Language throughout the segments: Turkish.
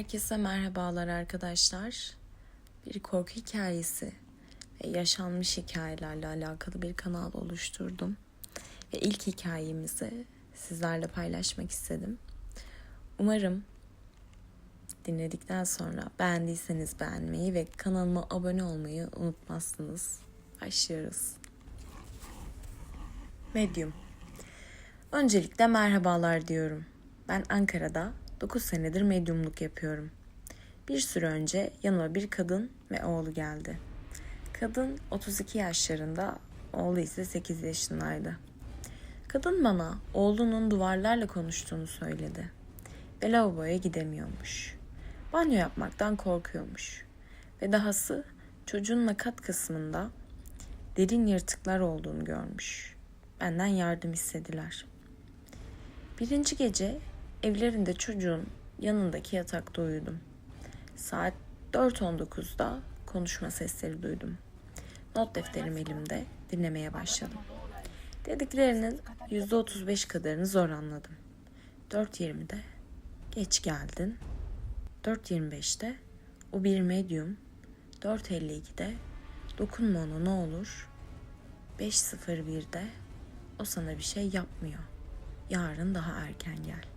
Herkese merhabalar arkadaşlar. Bir korku hikayesi ve yaşanmış hikayelerle alakalı bir kanal oluşturdum. Ve ilk hikayemizi sizlerle paylaşmak istedim. Umarım dinledikten sonra beğendiyseniz beğenmeyi ve kanalıma abone olmayı unutmazsınız. Başlıyoruz. Medium. Öncelikle merhabalar diyorum. Ben Ankara'da 9 senedir medyumluk yapıyorum. Bir süre önce yanıma bir kadın ve oğlu geldi. Kadın 32 yaşlarında, oğlu ise 8 yaşındaydı. Kadın bana oğlunun duvarlarla konuştuğunu söyledi ve lavaboya gidemiyormuş. Banyo yapmaktan korkuyormuş. Ve dahası çocuğun nakat kısmında derin yırtıklar olduğunu görmüş. Benden yardım istediler. Birinci gece evlerinde çocuğun yanındaki yatakta uyudum. Saat 4.19'da konuşma sesleri duydum. Not defterim elimde dinlemeye başladım. Dediklerinin %35 kadarını zor anladım. 4.20'de geç geldin. 4.25'te o bir medyum. 4.52'de dokunma ona ne olur. 5.01'de o sana bir şey yapmıyor. Yarın daha erken gel.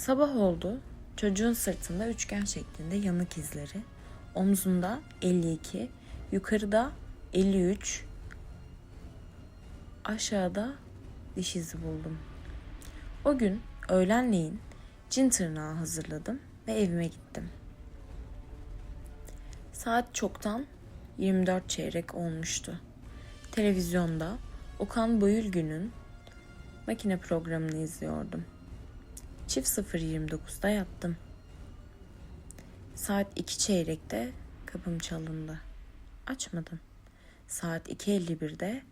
Sabah oldu. Çocuğun sırtında üçgen şeklinde yanık izleri, omzunda 52, yukarıda 53, aşağıda diş izi buldum. O gün öğlenleyin cin tırnağı hazırladım ve evime gittim. Saat çoktan 24 çeyrek olmuştu. Televizyonda Okan Bayülgün'ün makine programını izliyordum. Çift 0.29'da yattım. Saat 2 çeyrekte kapım çalındı. Açmadım. Saat 2.51'de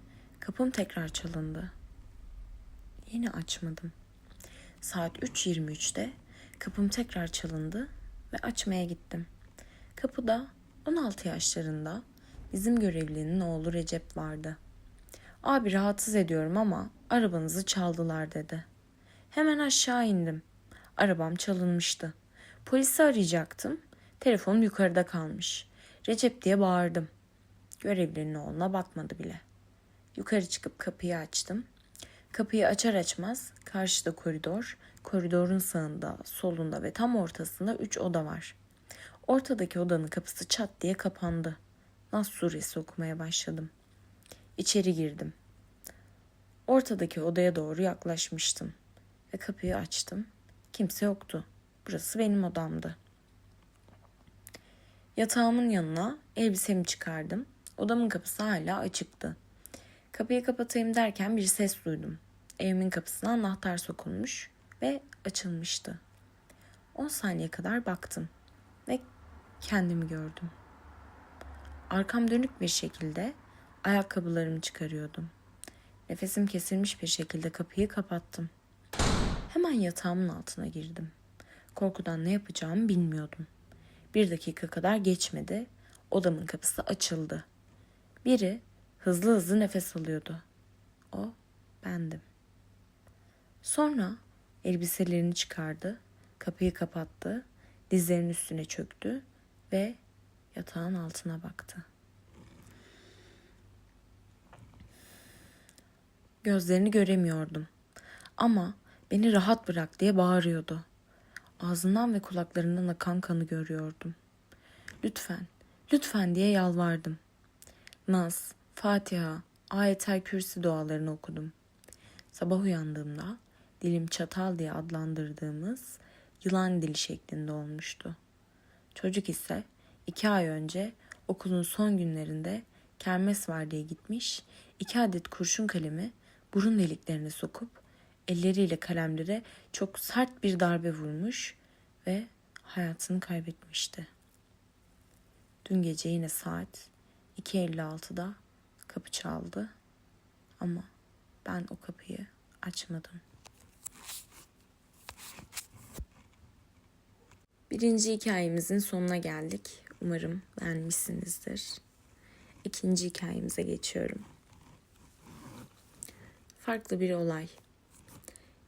kapım tekrar çalındı. Yine açmadım. Saat 3.23'te kapım tekrar çalındı ve açmaya gittim. Kapıda 16 yaşlarında bizim görevlinin oğlu Recep vardı. Abi rahatsız ediyorum ama arabanızı çaldılar dedi. Hemen aşağı indim. Arabam çalınmıştı. Polisi arayacaktım. Telefonum yukarıda kalmış. Recep diye bağırdım. Görevlinin oğluna bakmadı bile. Yukarı çıkıp kapıyı açtım. Kapıyı açar açmaz karşıda koridor, koridorun sağında, solunda ve tam ortasında üç oda var. Ortadaki odanın kapısı çat diye kapandı. Nas suresi okumaya başladım. İçeri girdim. Ortadaki odaya doğru yaklaşmıştım ve kapıyı açtım. Kimse yoktu. Burası benim odamdı. Yatağımın yanına elbisemi çıkardım. Odamın kapısı hala açıktı. Kapıyı kapatayım derken bir ses duydum. Evimin kapısına anahtar sokulmuş ve açılmıştı. 10 saniye kadar baktım ve kendimi gördüm. Arkam dönük bir şekilde ayakkabılarımı çıkarıyordum. Nefesim kesilmiş bir şekilde kapıyı kapattım. Hemen yatağımın altına girdim. Korkudan ne yapacağımı bilmiyordum. Bir dakika kadar geçmedi. Odamın kapısı açıldı. Biri hızlı hızlı nefes alıyordu. O bendim. Sonra elbiselerini çıkardı, kapıyı kapattı, dizlerinin üstüne çöktü ve yatağın altına baktı. Gözlerini göremiyordum. Ama beni rahat bırak diye bağırıyordu. Ağzından ve kulaklarından akan kanı görüyordum. Lütfen, lütfen diye yalvardım. Nas, Fatiha, Ayetel Kürsi dualarını okudum. Sabah uyandığımda dilim çatal diye adlandırdığımız yılan dili şeklinde olmuştu. Çocuk ise iki ay önce okulun son günlerinde kermes var diye gitmiş, iki adet kurşun kalemi burun deliklerine sokup elleriyle kalemlere çok sert bir darbe vurmuş ve hayatını kaybetmişti. Dün gece yine saat 2.56'da kapı çaldı ama ben o kapıyı açmadım. Birinci hikayemizin sonuna geldik. Umarım beğenmişsinizdir. İkinci hikayemize geçiyorum. Farklı bir olay.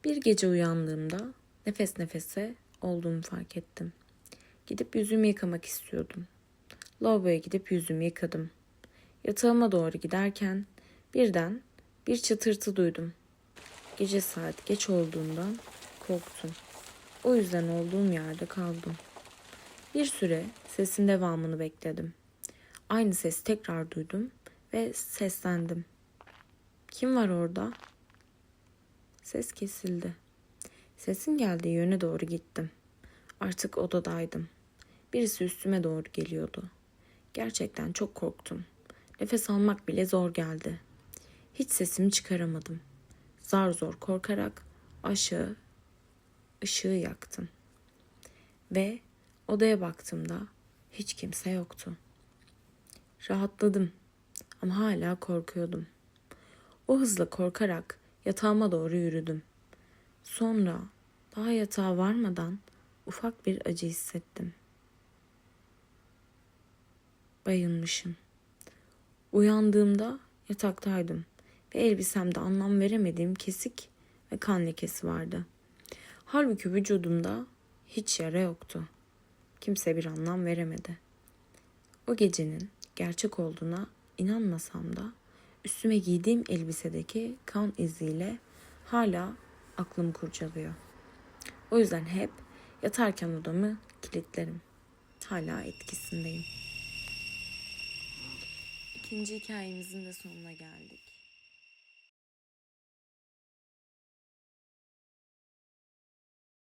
Bir gece uyandığımda nefes nefese olduğumu fark ettim. Gidip yüzümü yıkamak istiyordum. Lavaboya gidip yüzümü yıkadım. Yatağıma doğru giderken birden bir çıtırtı duydum. Gece saat geç olduğundan korktum. O yüzden olduğum yerde kaldım. Bir süre sesin devamını bekledim. Aynı sesi tekrar duydum ve seslendim. Kim var orada? Ses kesildi. Sesin geldiği yöne doğru gittim. Artık odadaydım. Birisi üstüme doğru geliyordu. Gerçekten çok korktum. Nefes almak bile zor geldi. Hiç sesimi çıkaramadım. Zar zor korkarak aşağı ışığı yaktım. Ve odaya baktığımda hiç kimse yoktu. Rahatladım ama hala korkuyordum. O hızla korkarak yatağıma doğru yürüdüm. Sonra daha yatağa varmadan ufak bir acı hissettim. Bayılmışım. Uyandığımda yataktaydım ve elbisemde anlam veremediğim kesik ve kan lekesi vardı. Halbuki vücudumda hiç yara yoktu. Kimse bir anlam veremedi. O gecenin gerçek olduğuna inanmasam da üstüme giydiğim elbisedeki kan iziyle hala aklım kurcalıyor. O yüzden hep yatarken odamı kilitlerim. Hala etkisindeyim. İkinci hikayemizin de sonuna geldik.